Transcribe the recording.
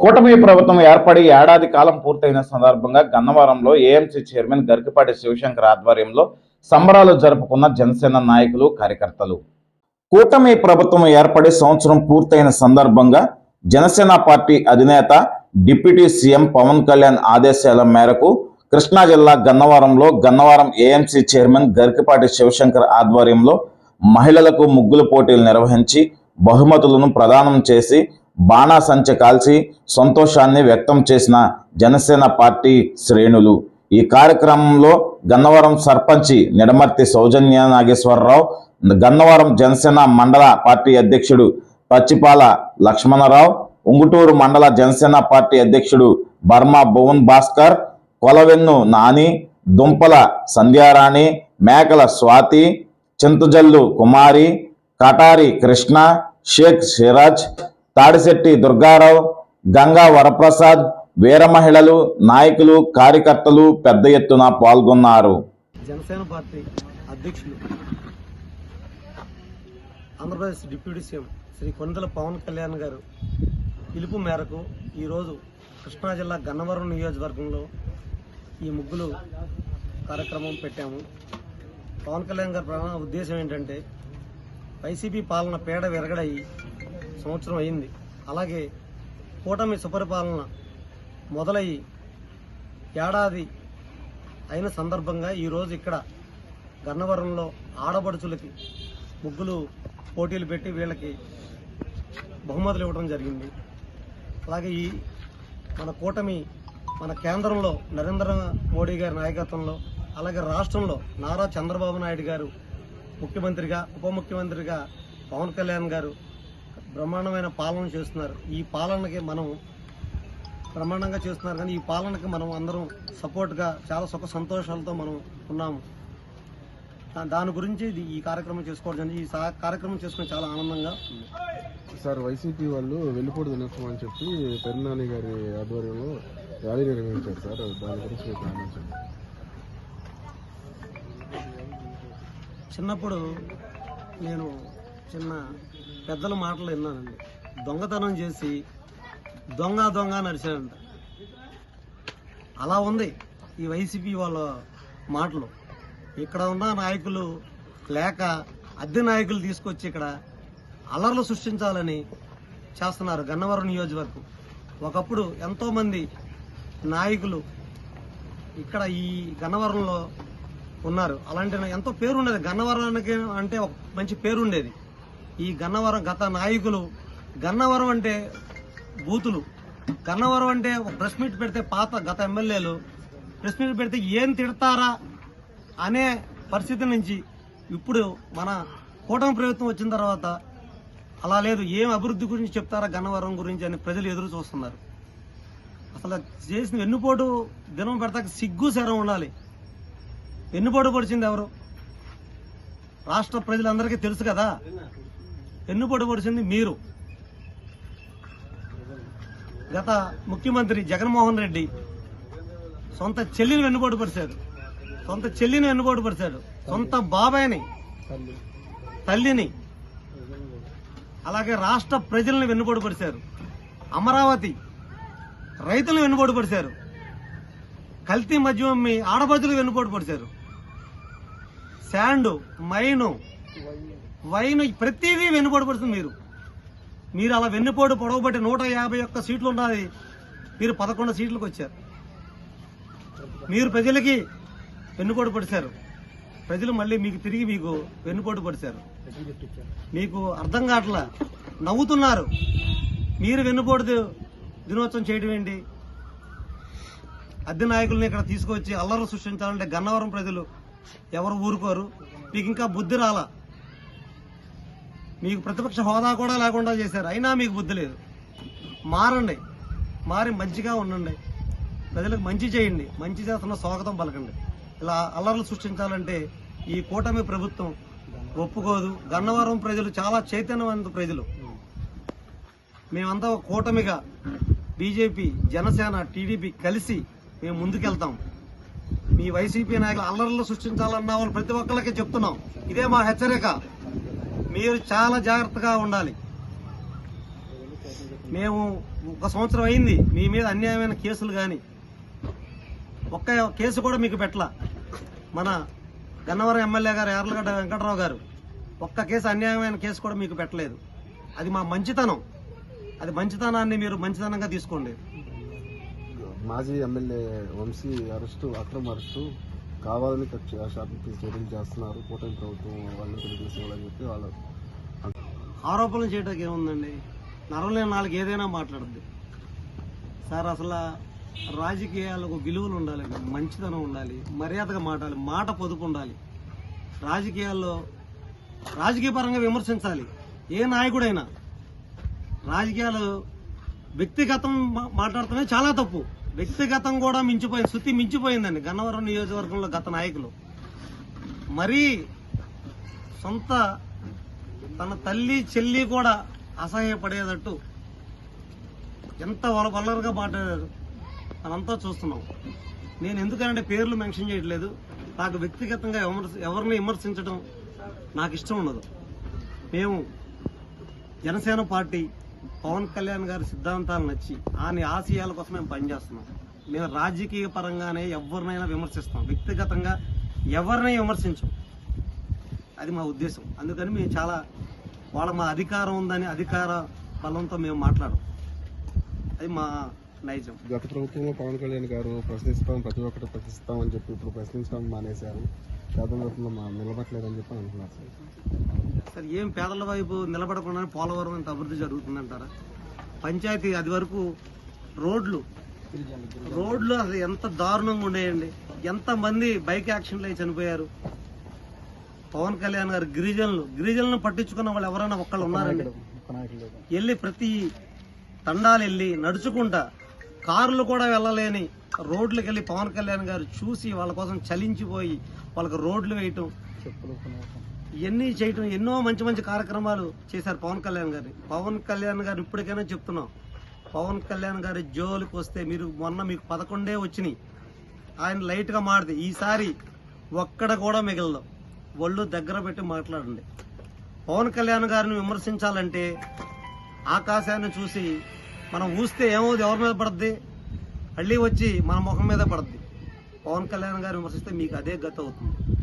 కూటమి ప్రభుత్వం ఏర్పడి ఏడాది కాలం పూర్తయిన సందర్భంగా గన్నవరంలో ఏఎంసీ చైర్మన్ గరికపాటి శివశంకర్ ఆధ్వర్యంలో సంబరాలు జరుపుకున్న జనసేన నాయకులు కార్యకర్తలు. కూటమి ప్రభుత్వం ఏర్పడి సంవత్సరం పూర్తయిన సందర్భంగా జనసేన పార్టీ అధినేత డిప్యూటీ సీఎం పవన్ కళ్యాణ్ ఆదేశాల మేరకు కృష్ణా జిల్లా గన్నవరంలో గన్నవరం ఏఎంసీ చైర్మన్ గరికపాటి శివశంకర్ ఆధ్వర్యంలో మహిళలకు ముగ్గుల పోటీలు నిర్వహించి బహుమతులను ప్రదానం చేసి బాణాసంచి కాల్చి సంతోషాన్ని వ్యక్తం చేసిన జనసేన పార్టీ శ్రేణులు. ఈ కార్యక్రమంలో గన్నవరం సర్పంచి నిడమర్తి సౌజన్య నాగేశ్వరరావు గన్నవరం జనసేన మండల పార్టీ అధ్యక్షుడు పచ్చిపాల లక్ష్మణరావు ఉంగుటూరు మండల జనసేన పార్టీ అధ్యక్షుడు బర్మా భువన్ భాస్కర్ కొలవెన్ను నాని దుంపల సంధ్యారాణి మేకల స్వాతి చింతజల్లు కుమారి కటారి కృష్ణ షేక్ సిరాజ్ తాడిశెట్టి దుర్గారావు గంగా వరప్రసాద్ వీర మహిళలు నాయకులు కార్యకర్తలు పెద్ద ఎత్తున పాల్గొన్నారు. జనసేన పార్టీ అధ్యక్షులు ఆంధ్రప్రదేశ్ డిప్యూటీ సీఎం శ్రీ కొండల పవన్ కళ్యాణ్ గారు పిలుపు మేరకు ఈరోజు కృష్ణా జిల్లా గన్నవరం నియోజకవర్గంలో ఈ ముగ్గులు కార్యక్రమం పెట్టాము. పవన్ కళ్యాణ్ గారి ప్రధాన ఉద్దేశం ఏంటంటే వైసీపీ పాలన పేడ విరగడయి సంవత్సరం అయింది. అలాగే కూటమి సుపరిపాలన మొదలయ్యి ఏడాది అయిన సందర్భంగా ఈరోజు ఇక్కడ గన్నవరంలో ఆడపడుచులకి ముగ్గులు పోటీలు పెట్టి వీళ్ళకి బహుమతులు ఇవ్వడం జరిగింది. అలాగే ఈ మన కూటమి మన కేంద్రంలో నరేంద్ర మోడీ గారి నాయకత్వంలో అలాగే రాష్ట్రంలో నారా చంద్రబాబు నాయుడు గారు ముఖ్యమంత్రిగా ఉప ముఖ్యమంత్రిగా పవన్ కళ్యాణ్ గారు బ్రహ్మాండమైన పాలన చేస్తున్నారు. ఈ పాలనకి మనం బ్రహ్మాండంగా చేస్తున్నారు. కానీ ఈ పాలనకి మనం అందరం సపోర్ట్గా చాలా సుఖ సంతోషాలతో మనం ఉన్నాము. దాని గురించి ఈ కార్యక్రమం చేసుకోవడం. ఈ కార్యక్రమం చేసుకుని చాలా ఆనందంగా సార్ వైసీపీ వాళ్ళు వెలుపూడి దినోత్సవం అని చెప్పి పెరునాని గారి ఆధ్వర్యంలో ర్యాలీ నిర్వహించారు సార్. దాని గురించి మీకు ఆలోచించండి చిన్నప్పుడు నేను చిన్న పెద్దల మాటలు విన్నానండి. దొంగతనం చేసి దొంగ దొంగ నడిచాడంట. అలా ఉంది ఈ వైసీపీ వాళ్ళ మాటలు. ఇక్కడ ఉన్న నాయకులు లేక అద్దె నాయకులు తీసుకొచ్చి ఇక్కడ అల్లర్లు సృష్టించాలని చేస్తున్నారు గన్నవరం నియోజకవర్గం. ఒకప్పుడు ఎంతోమంది నాయకులు ఇక్కడ ఈ గన్నవరంలో ఉన్నారు. అలాంటి ఎంతో పేరు ఉండేది. గన్నవరానికి అంటే ఒక మంచి పేరు ఉండేది. ఈ గన్నవరం గత నాయకులు గన్నవరం అంటే బూతులు. గన్నవరం అంటే ఒక ప్రెస్ మీట్ పెడితే పాత గత ఎమ్మెల్యేలు. ప్రెస్ మీట్ పెడితే ఏం తిడతారా అనే పరిస్థితి నుంచి ఇప్పుడు మన కూటమి ప్రభుత్వం వచ్చిన తర్వాత అలా లేదు. ఏం అభివృద్ధి గురించి చెప్తారా గన్నవరం గురించి అని ప్రజలు ఎదురు చూస్తున్నారు. అసలు చేసిన వెన్నుపోటు దినం పెడతాక సిగ్గు శరం ఉండాలి. వెన్నుపోటు పొడిచింది ఎవరు? రాష్ట్ర ప్రజలందరికీ తెలుసు కదా. వెన్నుపోటు పొడిచింది మీరు. గత ముఖ్యమంత్రి జగన్మోహన్ రెడ్డి సొంత చెల్లిని వెన్నుపోటు పరిచాడు సొంత చెల్లిని వెన్నుపోటు పరిచాడు సొంత బాబాయ్ని తల్లిని అలాగే రాష్ట్ర ప్రజల్ని వెన్నుపోటు పరిచారు అమరావతి రైతులను వెన్నుపోటు పరిచారు కల్తీ మద్యం మీ ఆడపడుచులు వెన్నుపోటు పరిచారు శాండు మైను వైన్ ప్రతిదీ వెన్నుపడుపడుతుంది మీరు. మీరు అలా వెన్నుపోటు పొడవబట్టి నూట యాభై ఒక్క సీట్లు ఉన్నది మీరు పదకొండు సీట్లకు వచ్చారు. మీరు ప్రజలకి వెన్నుపోటు పడిచారు ప్రజలు మళ్ళీ మీకు తిరిగి మీకు వెన్నుపోటు పడిచారు మీకు అర్థం కావట్లా? నవ్వుతున్నారు. మీరు వెన్నుపోటు దినోత్సవం చేయడం ఏంటి? అద్దె నాయకుల్ని ఇక్కడ తీసుకొచ్చి అల్లరు సృష్టించాలంటే గన్నవరం ప్రజలు ఎవరు ఊరుకోరు? మీకు ఇంకా బుద్ధి రాలా? మీకు ప్రతిపక్ష హోదా కూడా లేకుండా చేశారు. అయినా మీకు బుద్ధి లేదు. మారండి. మారి మంచిగా ఉండండి. ప్రజలకు మంచి చేయండి. మంచి చేస్తున్న స్వాగతం పలకండి. ఇలా అల్లర్లు సృష్టించాలంటే ఈ కూటమి ప్రభుత్వం ఒప్పుకోదు. గన్నవరం ప్రజలు చాలా చైతన్యవంత ప్రజలు. మేమంతా కూటమిగా బీజేపీ జనసేన టీడీపీ కలిసి మేము ముందుకెళ్తాం. మీ వైసీపీ నాయకులు అల్లర్లు సృష్టించాలన్న వాళ్ళు ప్రతి ఒక్కరికి చెప్తున్నాం. ఇదే మా హెచ్చరిక. మీరు చాలా జాగ్రత్తగా ఉండాలి. మేము ఒక సంవత్సరం అయింది మీ మీద అన్యాయమైన కేసులు కానీ ఒక్క కేసు కూడా మీకు పెట్టలా. మన గన్నవరం ఎమ్మెల్యే గారు ఎర్లగడ్డ వెంకటరావు గారు ఒక్క కేసు అన్యాయమైన కేసు కూడా మీకు పెట్టలేదు. అది మా మంచితనం. అది మంచితనాన్ని మీరు మంచితనంగా తీసుకోండి. మాజీ ఎమ్మెల్యే వంశీ అరెస్టు అక్రమ అరెస్టు కావాలని షాపింగ్ శాంతి చర్యలు చేస్తున్నారు. కూటమి ప్రభుత్వం వాళ్ళని తెలియజేసేవాళ్ళని వాళ్ళని చెప్పి వాళ్ళు ఆరోపణలు చేయడానికి ఏముందండి? నరవలేని నాలుగు ఏదైనా మాట్లాడుద్ది. సార్ అసలు రాజకీయాలకు విలువలు ఉండాలి మంచితనం ఉండాలి మర్యాదగా మాట్లాడాలి మాట పొదుపు ఉండాలి. రాజకీయాల్లో రాజకీయ పరంగా విమర్శించాలి. ఏ నాయకుడైనా రాజకీయాలు వ్యక్తిగతం మా- మాట్లాడటమే చాలా తప్పు. వ్యక్తిగతం కూడా మించిపోయింది. శృతి మించిపోయిందండి. గన్నవరం నియోజకవర్గంలో గత నాయకులు. మరీ సొంత తన తల్లి చెల్లి కూడా అసహ్యపడేటట్టు ఎంత వల వల్లరుగా మాట్లాడారు. మనంతా చూస్తున్నాం. నేను ఎందుకంటే పేర్లు మెన్షన్ చేయట్లేదు. నాకు వ్యక్తిగతంగా విమర్శ ఎవరిని విమర్శించడం నాకు ఇష్టం ఉండదు. మేము జనసేన పార్టీ పవన్ కళ్యాణ్ గారి సిద్ధాంతాలు నచ్చి ఆయన ఆశయాల కోసం మేము పనిచేస్తున్నాం. మేము రాజకీయ పరంగానే ఎవరినైనా విమర్శిస్తాం. వ్యక్తిగతంగా ఎవరినై విమర్శించం. అది మా ఉద్దేశం. అందుకని మేము చాలా వాళ్ళ మా అధికారం ఉందని అధికార బలంతో మేము మాట్లాడం అది మా నైజం. గత ప్రభుత్వంలో పవన్ కళ్యాణ్ గారు ప్రశ్నిస్తాం ప్రతి ఒక్కటి ప్రశ్నిస్తాం అని చెప్పి ఇప్పుడు ప్రశ్నించడం మానేశారు. గతంలో మా నిలబట్టలేదని చెప్పి అంటున్నారు సార్. సరే ఏం పేదల వైపు నిలబడకుండా పోలవరం ఇంత అభివృద్ధి జరుగుతుందంటారా? పంచాయతీ అది వరకు రోడ్లు రోడ్లు అసలు ఎంత దారుణంగా ఉండేయండి. ఎంతమంది బైక్ యాక్సిడెంట్లు అయి చనిపోయారు. పవన్ కళ్యాణ్ గారు గిరిజనులు గిరిజనులను పట్టించుకున్న వాళ్ళు ఎవరైనా ఒక్కళ్ళు ఉన్నారండి. వెళ్ళి ప్రతి తండాలు వెళ్ళి నడుచుకుంటా కార్లు కూడా వెళ్ళలేని రోడ్లకు వెళ్ళి పవన్ కళ్యాణ్ గారు చూసి వాళ్ళ కోసం చలించిపోయి వాళ్ళకి రోడ్లు వేయటం. ఇవన్నీ చేయటం ఎన్నో మంచి మంచి కార్యక్రమాలు చేశారు పవన్ కళ్యాణ్ గారిని. పవన్ కళ్యాణ్ గారు ఇప్పటికైనా చెప్తున్నాం. పవన్ కళ్యాణ్ గారి జోలికి వస్తే మీరు మొన్న మీకు పదకొండే వచ్చినాయి. ఆయన లైట్గా మాడితే ఈసారి ఒక్కడ కూడా మిగలదు. ఒళ్ళు దగ్గర పెట్టి మాట్లాడండి. పవన్ కళ్యాణ్ గారిని విమర్శించాలంటే ఆకాశాన్ని చూసి మనం ఊస్తే ఏమవుతుంది ఎవరి మీద పడుద్ది? మళ్ళీ వచ్చి మన ముఖం మీద పడుద్ది. పవన్ కళ్యాణ్ గారిని విమర్శిస్తే మీకు అదే గత అవుతుంది